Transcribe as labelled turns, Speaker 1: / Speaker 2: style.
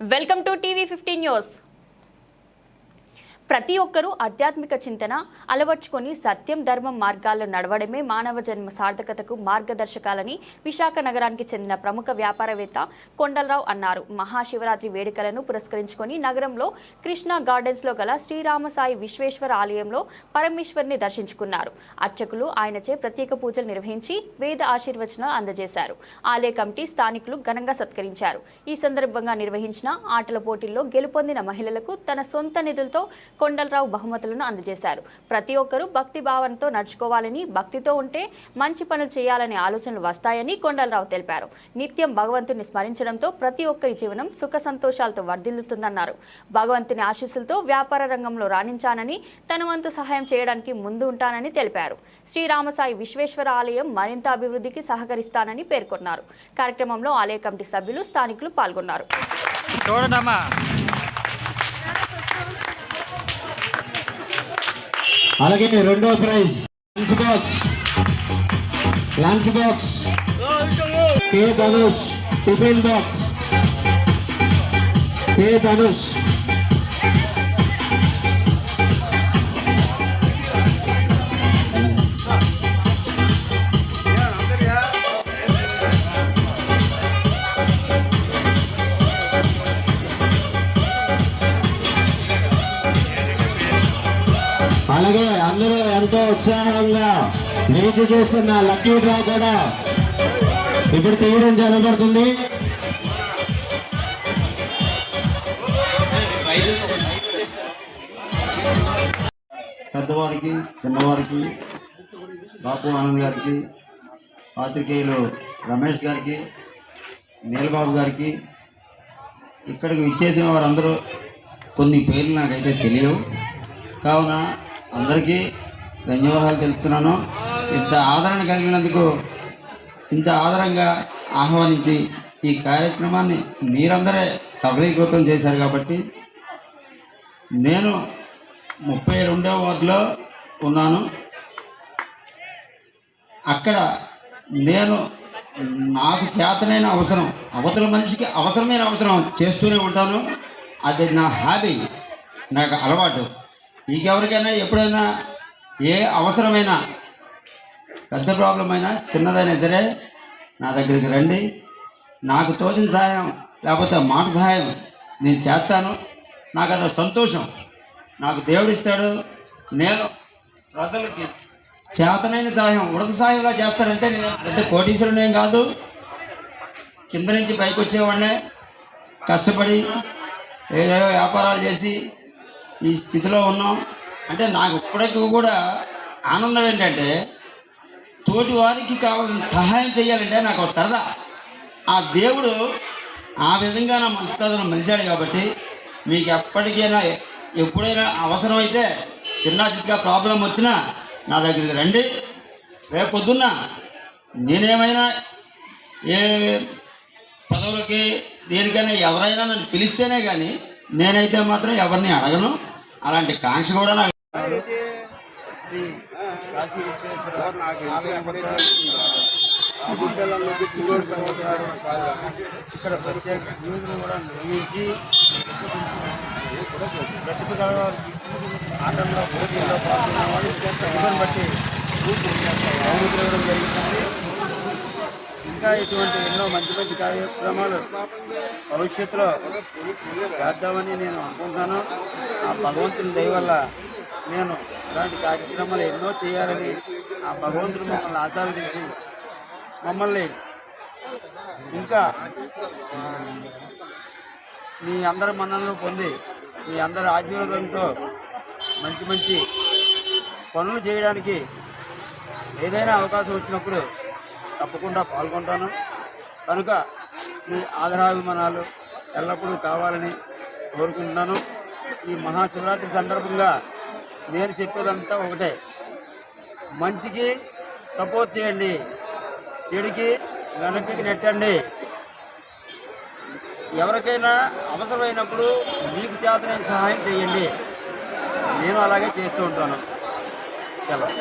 Speaker 1: welcome to TV fifteen news ప్రతి ఒక్కరూ ఆధ్యాత్మిక చింతన అలవర్చుకొని సత్యం ధర్మం మార్గాల్లో నడవడమే మానవ జన్మ సార్థకతకు మార్గదర్శకాలని విశాఖ నగరానికి చెందిన ప్రముఖ వ్యాపారవేత్త కొండలరావు అన్నారు. మహాశివరాత్రి వేడుకలను పురస్కరించుకొని నగరంలో కృష్ణా గార్డెన్స్లో గల శ్రీరామసాయి విశ్వేశ్వర ఆలయంలో పరమేశ్వరిని దర్శించుకున్నారు. అర్చకులు ఆయనచే ప్రత్యేక పూజలు నిర్వహించి వేద ఆశీర్వచనాలు అందజేశారు. ఆలయ కమిటీ స్థానికులు ఘనంగా సత్కరించారు. ఈ సందర్భంగా నిర్వహించిన ఆటల పోటీల్లో గెలుపొందిన మహిళలకు తన సొంత నిధులతో కొండలరావు బహుమతులను అందజేశారు. ప్రతి ఒక్కరూ భక్తి భావనతో నడుచుకోవాలని భక్తితో ఉంటే మంచి పనులు చేయాలనే ఆలోచనలు వస్తాయని కొండలరావు తెలిపారు. నిత్యం భగవంతుని స్మరించడంతో ప్రతి ఒక్కరి జీవనం సుఖ సంతోషాలతో వర్ధిల్లుతుందన్నారు. భగవంతుని ఆశీస్సులతో వ్యాపార రంగంలో రాణించానని తన వంతు సహాయం చేయడానికి ముందు ఉంటానని తెలిపారు. శ్రీరామసాయి విశ్వేశ్వర ఆలయం మరింత అభివృద్ధికి సహకరిస్తానని పేర్కొన్నారు. కార్యక్రమంలో ఆలయ కమిటీ సభ్యులు స్థానికులు పాల్గొన్నారు.
Speaker 2: అలాగే రెండో prize. Lunch box lunch box K Dhanush tiffin box K Dhanush అలాగే అందరూ ఎంతో ఉత్సాహంగా వేచి చూస్తున్న లక్కీ డ్రా కూడా ఇప్పుడు తీయడం జరగబడుతుంది.
Speaker 3: పెద్దవారికి చిన్నవారికి బాపు ఆనంద్ గారికి పాత్రికేయులు రమేష్ గారికి నీలబాబు గారికి ఇక్కడికి విచ్చేసిన వారందరూ కొన్ని పేర్లు నాకైతే తెలియవు. కావున అందరికీ ధన్యవాదాలు తెలుపుతున్నాను. ఇంత ఆదరణ కలిగినందుకు ఇంత ఆదరంగా ఆహ్వానించి ఈ కార్యక్రమాన్ని మీరందరే సఫలీకృతం చేశారు కాబట్టి నేను ముప్పై రెండవ వార్డులో ఉన్నాను. అక్కడ నేను నాకు చేతనైన అవసరం అవతల మనిషికి అవసరమైన అవసరం చేస్తూనే ఉంటాను. అది నా హ్యాబీ నాకు అలవాటు. మీకెవరికైనా ఎప్పుడైనా ఏ అవసరమైనా పెద్ద ప్రాబ్లం అయినా చిన్నదైనా సరే నా దగ్గరికి రండి. నాకు తోచిన సహాయం లేకపోతే మాట సహాయం నేను చేస్తాను. నాకు అది సంతోషం. నాకు దేవుడు ఇస్తాడు. నేను ప్రజలకి చేతనైన సహాయం ఉడత సహాయంలా చేస్తానంటే నేను పెద్ద కోటీశ్వరుడు ఏం కాదు. కింద నుంచి పైకి వచ్చేవాడినే కష్టపడి ఏవేవో వ్యాపారాలు చేసి ఈ స్థితిలో ఉన్నాం. అంటే నాకు ఇప్పటికీ కూడా ఆనందం ఏంటంటే తోటి వారికి కావాల్సిన సహాయం చేయాలంటే నాకు ఒక సరదా. ఆ దేవుడు ఆ విధంగా నా మనస్తత్వం మలిచాడు కాబట్టి మీకు ఎప్పటికైనా ఎప్పుడైనా అవసరమైతే చిన్న చిత్తగా ప్రాబ్లం వచ్చినా నా దగ్గరికి రండి. రేపు పొద్దున్న నేనేమైనా ఏ పదవులకి దేనికైనా ఎవరైనా నన్ను పిలిస్తేనే కానీ నేనైతే మాత్రం ఎవరిని అడగను. అలాంటి కాంక్ష కూడా నాకు
Speaker 4: ఇక్కడ ప్రత్యేక న్యూస్ను కూడా నిర్వహించి ప్రతిభ ఆటంలో పోటీల్లో పాల్గొన్న వాళ్ళు బట్టి జరుగుతుంది ఇంకా ఇటువంటి ఎన్నో మంచి మంచి కార్యక్రమాలు భవిష్యత్తులో చేద్దామని నేను అనుకుంటున్నాను. ఆ భగవంతుని దయవల్ల నేను ఇలాంటి కార్యక్రమాలు ఎన్నో చేయాలని ఆ భగవంతుడు మమ్మల్ని ఆశీర్వదించి మమ్మల్ని ఇంకా మీ అందరి మన్ననలు పొంది మీ అందరి ఆశీర్వాదంతో మంచి మంచి పనులు చేయడానికి ఏదైనా అవకాశం వచ్చినప్పుడు తప్పకుండా పాల్గొంటాను. కనుక మీ ఆదరాభిమానాలు ఎల్లప్పుడూ కావాలని కోరుకుంటున్నాను. ఈ మహాశివరాత్రి సందర్భంగా నేను చెప్పేదంతా ఒకటే. మంచికి సపోర్ట్ చేయండి. చెడుకి వెనక్కి నెట్టండి. ఎవరికైనా అవసరమైనప్పుడు మీకు చేతనే సహాయం చేయండి. నేను అలాగే చేస్తూ ఉంటాను. సెలవు.